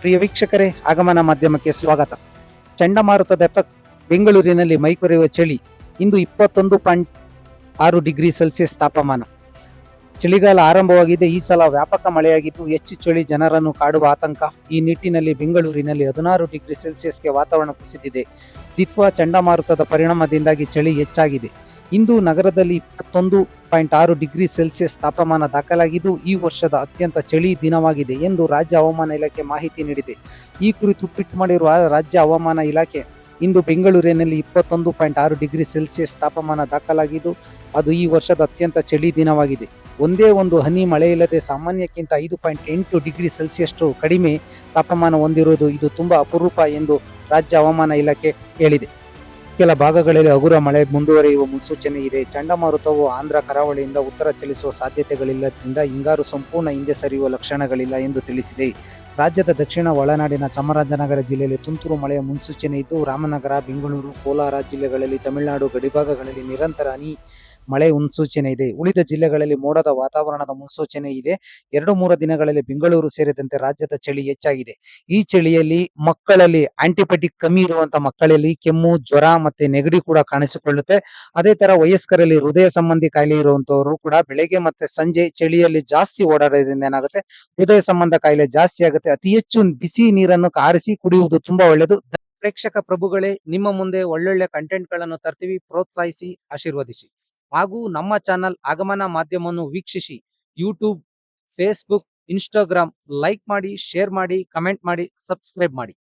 ಪ್ರಿಯ ವೀಕ್ಷಕರೇ, ಆಗಮನ ಮಾಧ್ಯಮಕ್ಕೆ ಸ್ವಾಗತ. ಚಂಡಮಾರುತದ ಎಫೆಕ್ಟ್ ಬೆಂಗಳೂರಿನಲ್ಲಿ ಮೈಕೊರೆಯುವ ಚಳಿ, ಇಂದು ಇಪ್ಪತ್ತೊಂದು ಪಾಯಿಂಟ್ ಆರು ಡಿಗ್ರಿ ಸೆಲ್ಸಿಯಸ್ ತಾಪಮಾನ. ಚಳಿಗಾಲ ಆರಂಭವಾಗಿದೆ. ಈ ಸಲ ವ್ಯಾಪಕ ಮಳೆಯಾಗಿದ್ದು, ಹೆಚ್ಚು ಚಳಿ ಜನರನ್ನು ಕಾಡುವ ಆತಂಕ. ಈ ನಿಟ್ಟಿನಲ್ಲಿ ಬೆಂಗಳೂರಿನಲ್ಲಿ ಹದಿನಾರು ಡಿಗ್ರಿ ಸೆಲ್ಸಿಯಸ್ಗೆ ವಾತಾವರಣ ಕುಸಿದಿದೆ. ದಿತ್ವ ಚಂಡಮಾರುತದ ಪರಿಣಾಮದಿಂದಾಗಿ ಚಳಿ ಹೆಚ್ಚಾಗಿದೆ. ಇಂದು ನಗರದಲ್ಲಿ ಇಪ್ಪತ್ತೊಂದು ಪಾಯಿಂಟ್ ಆರು ಡಿಗ್ರಿ ಸೆಲ್ಸಿಯಸ್ ತಾಪಮಾನ ದಾಖಲಾಗಿದ್ದು, ಈ ವರ್ಷದ ಅತ್ಯಂತ ಚಳಿ ದಿನವಾಗಿದೆ ಎಂದು ರಾಜ್ಯ ಹವಾಮಾನ ಇಲಾಖೆ ಮಾಹಿತಿ ನೀಡಿದೆ. ಈ ಕುರಿತು ಟ್ವೀಟ್ ಮಾಡಿರುವ ರಾಜ್ಯ ಹವಾಮಾನ ಇಲಾಖೆ, ಇಂದು ಬೆಂಗಳೂರಿನಲ್ಲಿ ಇಪ್ಪತ್ತೊಂದು ಪಾಯಿಂಟ್ ಆರು ಡಿಗ್ರಿ ಸೆಲ್ಸಿಯಸ್ ತಾಪಮಾನ ದಾಖಲಾಗಿದ್ದು, ಅದು ಈ ವರ್ಷದ ಅತ್ಯಂತ ಚಳಿ ದಿನವಾಗಿದೆ. ಒಂದೇ ಒಂದು ಹನಿ ಮಳೆ ಇಲ್ಲದೆ ಸಾಮಾನ್ಯಕ್ಕಿಂತ ಐದು ಪಾಯಿಂಟ್ ಎಂಟು ಡಿಗ್ರಿ ಸೆಲ್ಸಿಯಸ್ಟು ಕಡಿಮೆ ತಾಪಮಾನ ಹೊಂದಿರುವುದು ಇದು ತುಂಬ ಅಪರೂಪ ಎಂದು ರಾಜ್ಯ ಹವಾಮಾನ ಇಲಾಖೆ ಹೇಳಿದೆ. ಕೆಲ ಭಾಗಗಳಲ್ಲಿ ಹಗುರ ಮಳೆ ಮುಂದುವರಿಯುವ ಮುನ್ಸೂಚನೆ ಇದೆ. ಚಂಡಮಾರುತವು ಆಂಧ್ರ, ಕರಾವಳಿಯಿಂದ ಉತ್ತರ ಚಲಿಸುವ ಸಾಧ್ಯತೆಗಳಿಲ್ಲದ್ರಿಂದ ಹಿಂಗಾರು ಸಂಪೂರ್ಣ ಹಿಂದೆ ಸರಿಯುವ ಲಕ್ಷಣಗಳಿಲ್ಲ ಎಂದು ತಿಳಿಸಿದೆ. ರಾಜ್ಯದ ದಕ್ಷಿಣ ಒಳನಾಡಿನ ಚಾಮರಾಜನಗರ ಜಿಲ್ಲೆಯಲ್ಲಿ ತುಂತುರು ಮಳೆಯ ಮುನ್ಸೂಚನೆ ಇದ್ದು, ರಾಮನಗರ, ಬೆಂಗಳೂರು, ಕೋಲಾರ ಜಿಲ್ಲೆಗಳಲ್ಲಿ ತಮಿಳುನಾಡು ಗಡಿಭಾಗಗಳಲ್ಲಿ ನಿರಂತರ ಹನಿ ಮಳೆ ಮುನ್ಸೂಚನೆ ಇದೆ. ಉಳಿದ ಜಿಲ್ಲೆಗಳಲ್ಲಿ ಮೋಡದ ವಾತಾವರಣದ ಮುನ್ಸೂಚನೆ ಇದೆ. ಎರಡು ಮೂರು ದಿನಗಳಲ್ಲಿ ಬೆಂಗಳೂರು ಸೇರಿದಂತೆ ರಾಜ್ಯದ ಚಳಿ ಹೆಚ್ಚಾಗಿದೆ. ಈ ಚಳಿಯಲ್ಲಿ ಮಕ್ಕಳಲ್ಲಿ ಆಂಟಿಬಯೋಟಿಕ್ ಕಮ್ಮಿ ಇರುವಂತ ಮಕ್ಕಳಲ್ಲಿ ಕೆಮ್ಮು, ಜ್ವರ ಮತ್ತೆ ನೆಗಡಿ ಕೂಡ ಕಾಣಿಸಿಕೊಳ್ಳುತ್ತೆ. ಅದೇ ತರ ವಯಸ್ಕರಲ್ಲಿ ಹೃದಯ ಸಂಬಂಧಿ ಕಾಯಿಲೆ ಇರುವಂತವರು ಕೂಡ ಬೆಳಗ್ಗೆ ಮತ್ತೆ ಸಂಜೆ ಚಳಿಯಲ್ಲಿ ಜಾಸ್ತಿ ಓಡಾಡೋದ್ರಿಂದ ಏನಾಗುತ್ತೆ? ಹೃದಯ ಸಂಬಂಧ ಕಾಯಿಲೆ ಜಾಸ್ತಿ ಆಗುತ್ತೆ. ಅತಿ ಹೆಚ್ಚು ಬಿಸಿ ನೀರನ್ನು ಕಾರಿಸಿ ಕುಡಿಯುವುದು ತುಂಬಾ ಒಳ್ಳೆಯದು. ಪ್ರೇಕ್ಷಕ ಪ್ರಭುಗಳೇ, ನಿಮ್ಮ ಮುಂದೆ ಒಳ್ಳೊಳ್ಳೆ ಕಂಟೆಂಟ್ಗಳನ್ನು ತರ್ತೀವಿ. ಪ್ರೋತ್ಸಾಹಿಸಿ, ಆಶೀರ್ವದಿಸಿ. ಹಾಗೂ ನಮ್ಮ ಚಾನಲ್ ಆಗಮನ ಮಾಧ್ಯಮವನ್ನು ವೀಕ್ಷಿಸಿ. ಯೂಟ್ಯೂಬ್, ಫೇಸ್ಬುಕ್, ಇನ್ಸ್ಟಾಗ್ರಾಮ್, ಲೈಕ್ ಮಾಡಿ, ಶೇರ್ ಮಾಡಿ, ಕಮೆಂಟ್ ಮಾಡಿ, ಸಬ್ಸ್ಕ್ರೈಬ್ ಮಾಡಿ.